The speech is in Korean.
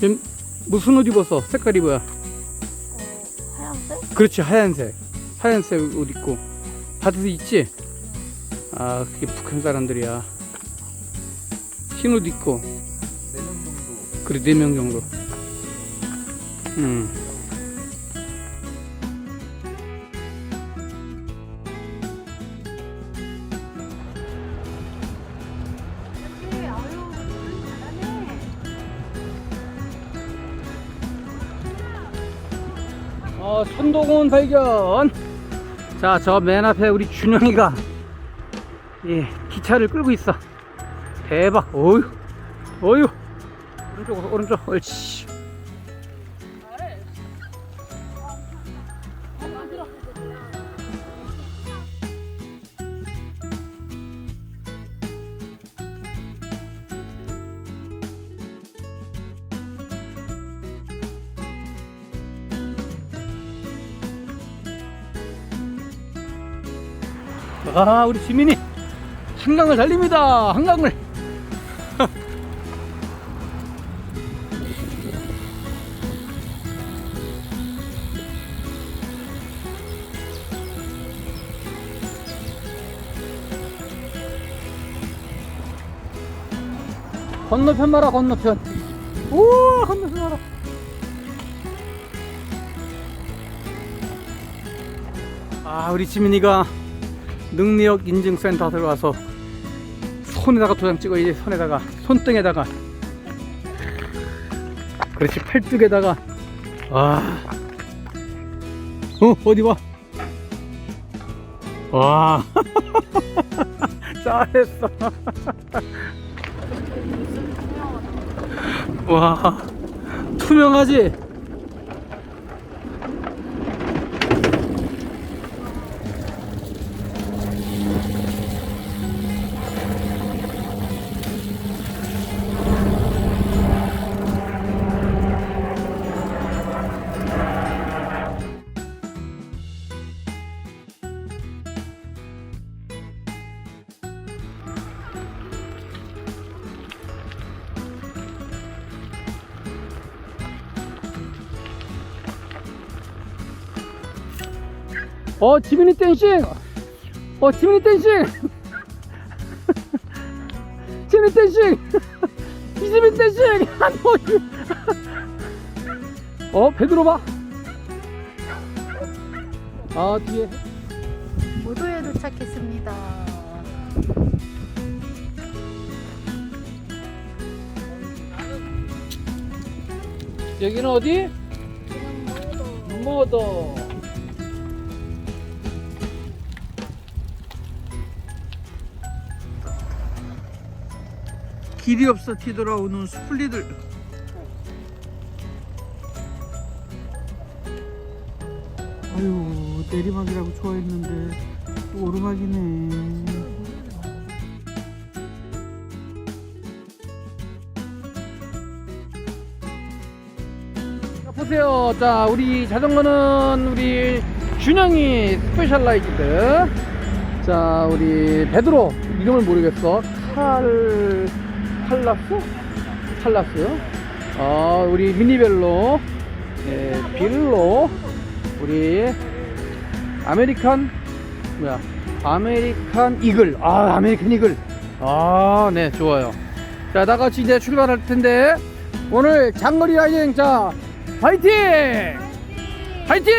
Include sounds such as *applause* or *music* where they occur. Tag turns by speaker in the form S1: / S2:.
S1: 지금 무슨 옷 입었어? 색깔이 뭐야?
S2: 어, 하얀색?
S1: 그렇지 하얀색 하얀색 옷 입고 바다도 있지? 아 그게 북한 사람들이야 흰 옷 입고
S3: 네 명 정도
S1: 그래 네 명 정도 음 어, 천동원 발견. 자, 저 맨 앞에 우리 준영이가 예, 기차를 끌고 있어. 대박. 어휴. 어휴. 오른쪽, 오른쪽. 옳지. 아, 우리 지민이 한강을 달립니다. 한강을. *laughs* 건너편 봐라 건너편 우와 건너편 봐라 아 우리 지민이가 능력 인증센터 들어가서 손에다가 도장 찍어야지 손에다가 손등에다가 그렇지 팔뚝에다가 와 어, 어디 봐. 와. *laughs* 잘했어. *laughs* 와. 투명하지? 어, 지민이 댄싱! 어, 지민이 댄싱! *laughs* 지민이 댄싱! *laughs* 이지민 댄싱! 어, 배 들어봐! 아, 뒤에.
S2: 모도에 도착했습니다.
S1: 여기는 어디? 모도.
S3: 길이 없어 뒤돌아오는 스플리들 아유 내리막이라고 좋아했는데 또 오르막이네
S1: 자, 보세요. 자, 우리 자전거는 우리 준영이 스페셜라이즈드. 자, 우리 베드로 이름을 모르겠어. 칼 칼라스? 칼라스. 어, 우리 미니벨로, 예, 빌로, 우리 아메리칸 뭐야? 아메리칸 이글. 아, 아메리칸 이글. 아, 네, 좋아요. 자, 다 같이 이제 출발할 텐데 오늘 장거리 라이딩 자 파이팅! 파이팅!